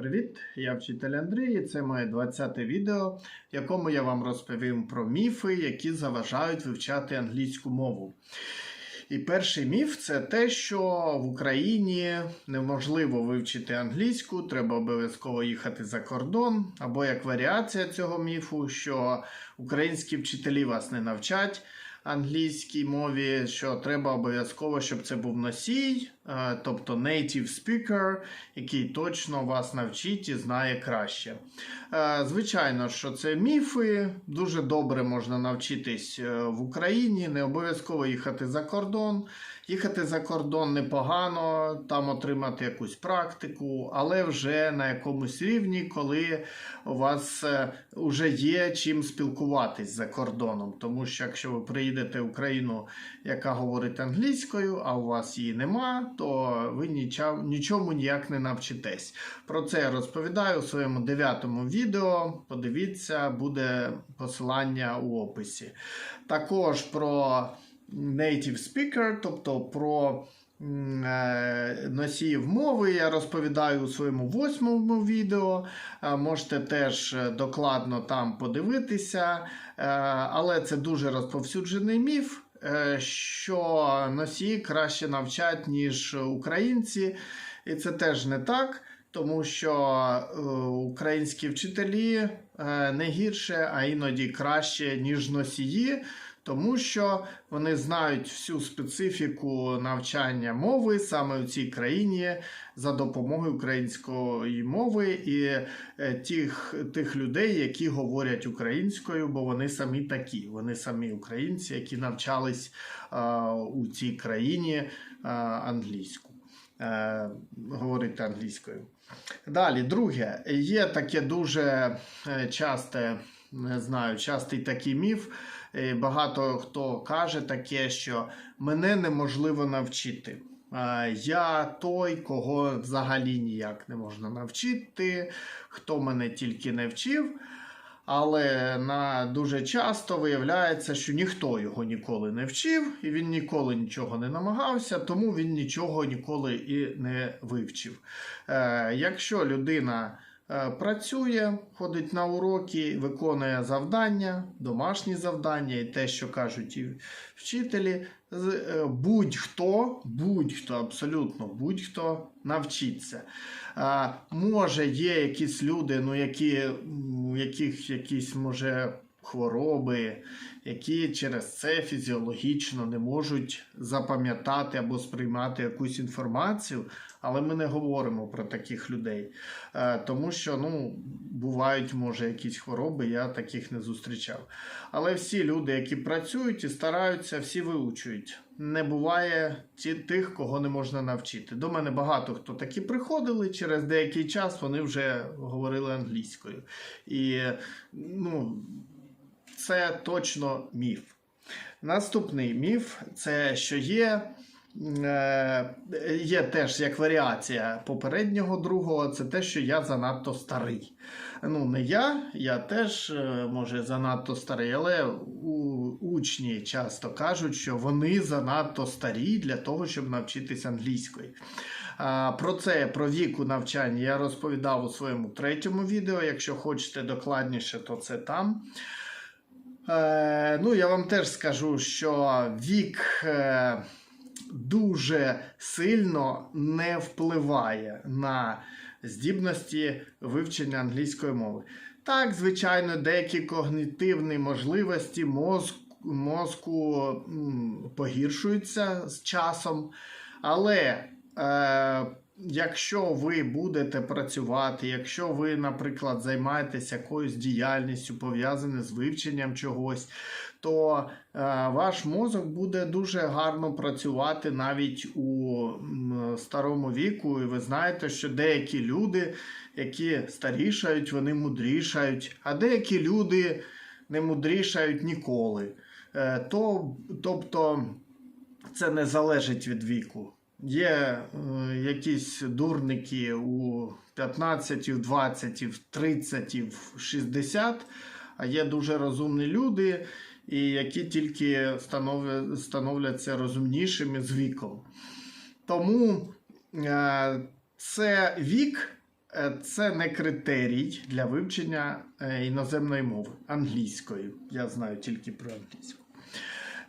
Привіт, я вчитель Андрій. і Це моє 20-те відео, в якому я вам розповім про міфи, які заважають вивчати англійську мову. І перший міф це те, що в Україні неможливо вивчити англійську, треба обов'язково їхати за кордон, або як варіація цього міфу, що українські вчителі вас не навчать англійській мові, що треба обов'язково, щоб це був носій, е, тобто native speaker, який точно вас навчить і знає краще. Е, Звичайно, що це міфи, дуже добре можна навчитись е, в Україні, не обов'язково їхати за кордон. Їхати за кордон непогано, там отримати якусь практику, але вже на якомусь рівні, коли у вас вже є чим спілкуватись за кордоном. Тому що якщо ви приїдете в Україну, яка говорить англійською, а у вас її нема, то ви нічому ніяк не навчитесь. Про це я розповідаю у своєму дев'ятому відео. Подивіться, буде посилання у описі. Також про native speaker, тобто про е, носіїв мови я розповідаю у своєму восьмому відео. Е, Можете теж е, докладно там подивитися, але це дуже розповсюджений міф. Що носії краще навчать, ніж українці, і це теж не так, тому що українські вчителі не гірше, а іноді краще, ніж носії, тому що вони знають всю специфіку навчання мови саме в цій країні за допомогою української мови і е, тих, тих людей, які говорять українською, бо вони самі такі. Вони самі українці, які навчались е, у цій країні е, англійську. Говорити англійською. Далі, друге, є таке дуже часте, не знаю, частий такий міф. Е, Багато хто каже таке, що мене неможливо навчити. Е, Я той, кого взагалі ніяк не можна навчити, хто мене тільки не вчив. Але на дуже часто виявляється, що ніхто його ніколи не вчив, і він ніколи нічого не намагався, тому він нічого ніколи і не вивчив. Е, якщо людина працює, ходить на уроки, виконує завдання, домашні завдання і те, що кажуть і вчителі, е, будь-хто, будь-хто, абсолютно будь-хто навчиться. А, може, є якісь люди, ну, які, у яких якісь, може, хвороби, які через це фізіологічно не можуть запам'ятати або сприймати якусь інформацію, але ми не говоримо про таких людей. Е, тому що ну, бувають, може, якісь хвороби, я таких не зустрічав. Але всі люди, які працюють і стараються, всі виучують. Не буває тих, кого не можна навчити. До мене багато хто такі приходили, через деякий час вони вже говорили англійською. І ну, це точно міф. Наступний міф це що є. е, Є теж як варіація попереднього другого, це те, що я занадто старий. Ну, не я, я теж, е, може, занадто старий, але у, учні часто кажуть, що вони занадто старі для того, щоб навчитися англійської. А, Про це, про віку навчання я розповідав у своєму третьому відео. Якщо хочете докладніше, то це там. Е, ну, я вам теж скажу, що вік е, дуже сильно не впливає на здібності вивчення англійської мови. Так, звичайно, деякі когнітивні можливості мозку, мозку погіршуються з часом, але е, якщо ви будете працювати, якщо ви, наприклад, займаєтесь якоюсь діяльністю, пов'язаною з вивченням чогось, то е, ваш мозок буде дуже гарно працювати навіть у старому віку. І ви знаєте, що деякі люди, які старішають, вони мудрішають, а деякі люди не мудрішають ніколи. Е, то, тобто це не залежить від віку. Є е, якісь дурники у 15, 20, 30, 60, а є дуже розумні люди, і які тільки становля- становляться розумнішими з віком. Тому е, це вік е, це не критерій для вивчення е, іноземної мови англійської. Я знаю тільки про англійську.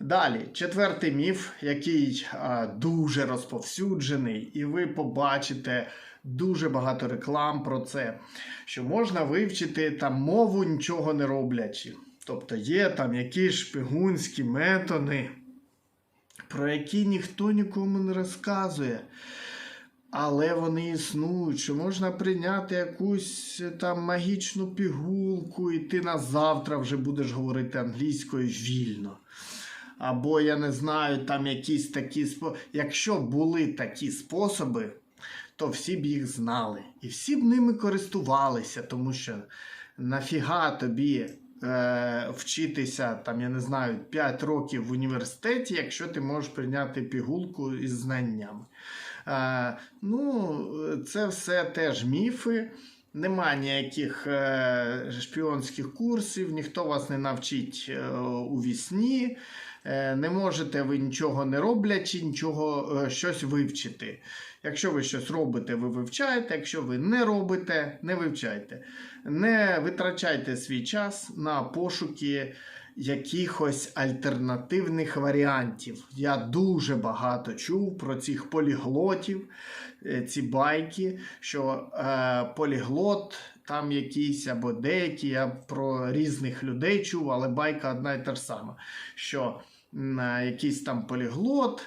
Далі, четвертий міф, який а, дуже розповсюджений, і ви побачите дуже багато реклам про це, що можна вивчити там мову нічого не роблячи. Тобто є там якісь шпигунські методи, про які ніхто нікому не розказує. Але вони існують, що можна прийняти якусь там магічну пігулку, і ти на завтра вже будеш говорити англійською вільно. Або я не знаю, там якісь такі. Якщо були такі способи, то всі б їх знали. І всі б ними користувалися, тому що нафіга тобі е, вчитися, там, я не знаю, 5 років в університеті, якщо ти можеш прийняти пігулку із знаннями. Е, ну, це все теж міфи. Нема ніяких е, шпіонських курсів, ніхто вас не навчить е, у вісні. Е, не можете ви нічого не роблячи, нічого е, щось вивчити. Якщо ви щось робите, ви вивчаєте. Якщо ви не робите, не вивчайте. Не витрачайте свій час на пошуки якихось альтернативних варіантів. Я дуже багато чув про цих поліглотів, е, ці байки, що е, поліглот там якийсь або деякі, я про різних людей чув, але байка одна і та ж сама. Що е, якийсь там поліглот.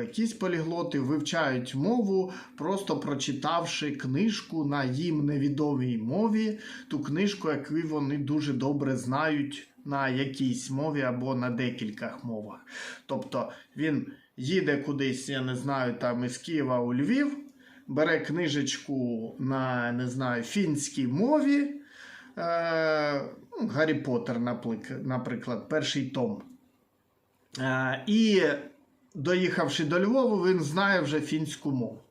Якісь поліглоти вивчають мову, просто прочитавши книжку на їм невідомій мові, ту книжку, яку вони дуже добре знають на якійсь мові або на декількох мовах. Тобто він їде кудись, я не знаю, там із Києва у Львів, бере книжечку на не знаю, фінській мові. Е, ну, Гаррі Поттер, наприклад, перший том. Е, і доїхавши до Львова, він знає вже фінську мову.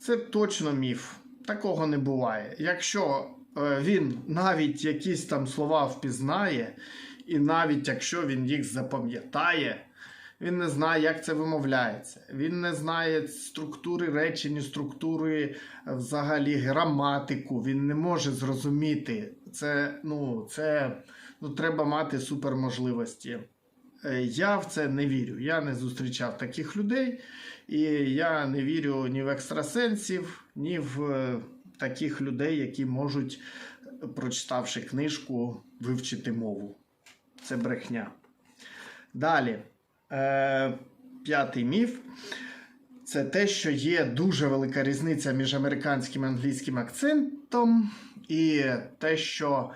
Це точно міф. Такого не буває. Якщо е, він навіть якісь там слова впізнає, і навіть якщо він їх запам'ятає, він не знає, як це вимовляється. Він не знає структури речень, структури е, взагалі граматику. Він не може зрозуміти. Це, ну, це ну, треба мати суперможливості. Е, Я в це не вірю. Я не зустрічав таких людей, і я не вірю ні в екстрасенсів, ні в е, таких людей, які можуть, прочитавши книжку, вивчити мову. Це брехня. Далі, е, п'ятий міф. Це те, що є дуже велика різниця між американським і англійським акцентом, і те, що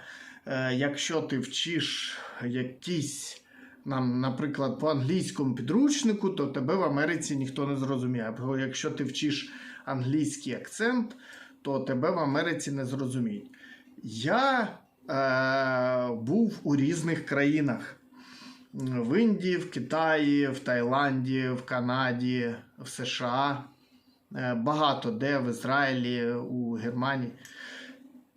е, якщо ти вчиш якісь нам, наприклад, по англійському підручнику, то тебе в Америці ніхто не зрозуміє. Або якщо ти вчиш англійський акцент, то тебе в Америці не зрозуміють. Я е, був у різних країнах. В Індії, в Китаї, в Таїланді, в Канаді, в США, е, багато де, в Ізраїлі, у Германії.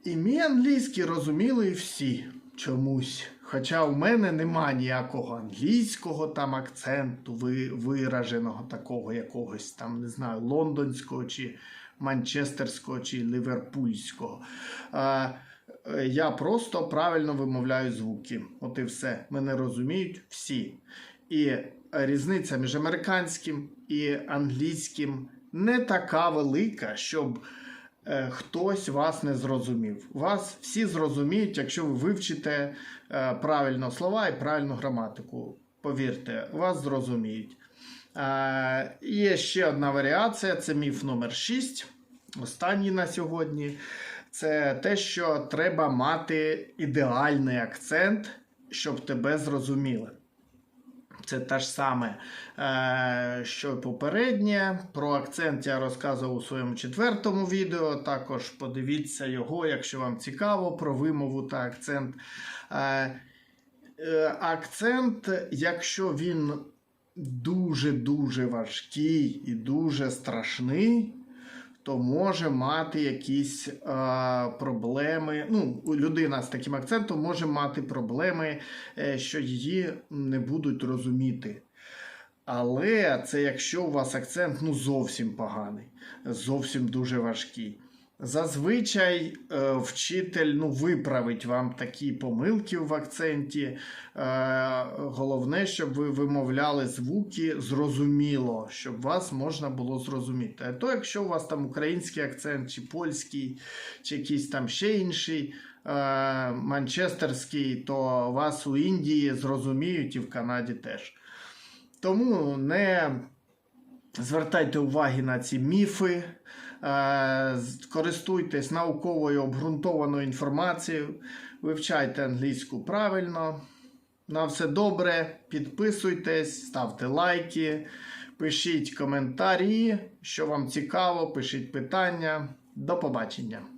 І мій англійський розуміли всі чомусь. Хоча у мене нема ніякого англійського там акценту, вираженого такого якогось там, не знаю, лондонського чи манчестерського чи ліверпульського. Е, я просто правильно вимовляю звуки. От і все. Мене розуміють всі. І різниця між американським і англійським не така велика, щоб хтось вас не зрозумів. Вас всі зрозуміють, якщо ви вивчите е, правильно слова і правильну граматику. Повірте, вас зрозуміють. Е, Є ще одна варіація: це міф номер 6, останній на сьогодні. Це те, що треба мати ідеальний акцент, щоб тебе зрозуміли. Це те ж саме, е, що й попереднє. Про акцент я розказував у своєму четвертому відео. Також подивіться його, якщо вам цікаво, про вимову та акцент. Е, е, Акцент, якщо він дуже-дуже важкий і дуже страшний, то може мати якісь е, проблеми. Ну, людина з таким акцентом може мати проблеми, е, що її не будуть розуміти. Але це якщо у вас акцент ну, зовсім поганий, зовсім дуже важкий. Зазвичай е, вчитель ну, виправить вам такі помилки в акценті. Е, головне, щоб ви вимовляли звуки зрозуміло, щоб вас можна було зрозуміти. А то, якщо у вас там український акцент, чи польський, чи якийсь там ще інший е, манчестерський, то вас у Індії зрозуміють і в Канаді теж. Тому не звертайте уваги на ці міфи. Е, Користуйтесь науковою обґрунтованою інформацією, вивчайте англійську правильно. На все добре, підписуйтесь, ставте лайки, пишіть коментарі, що вам цікаво, пишіть питання. До побачення!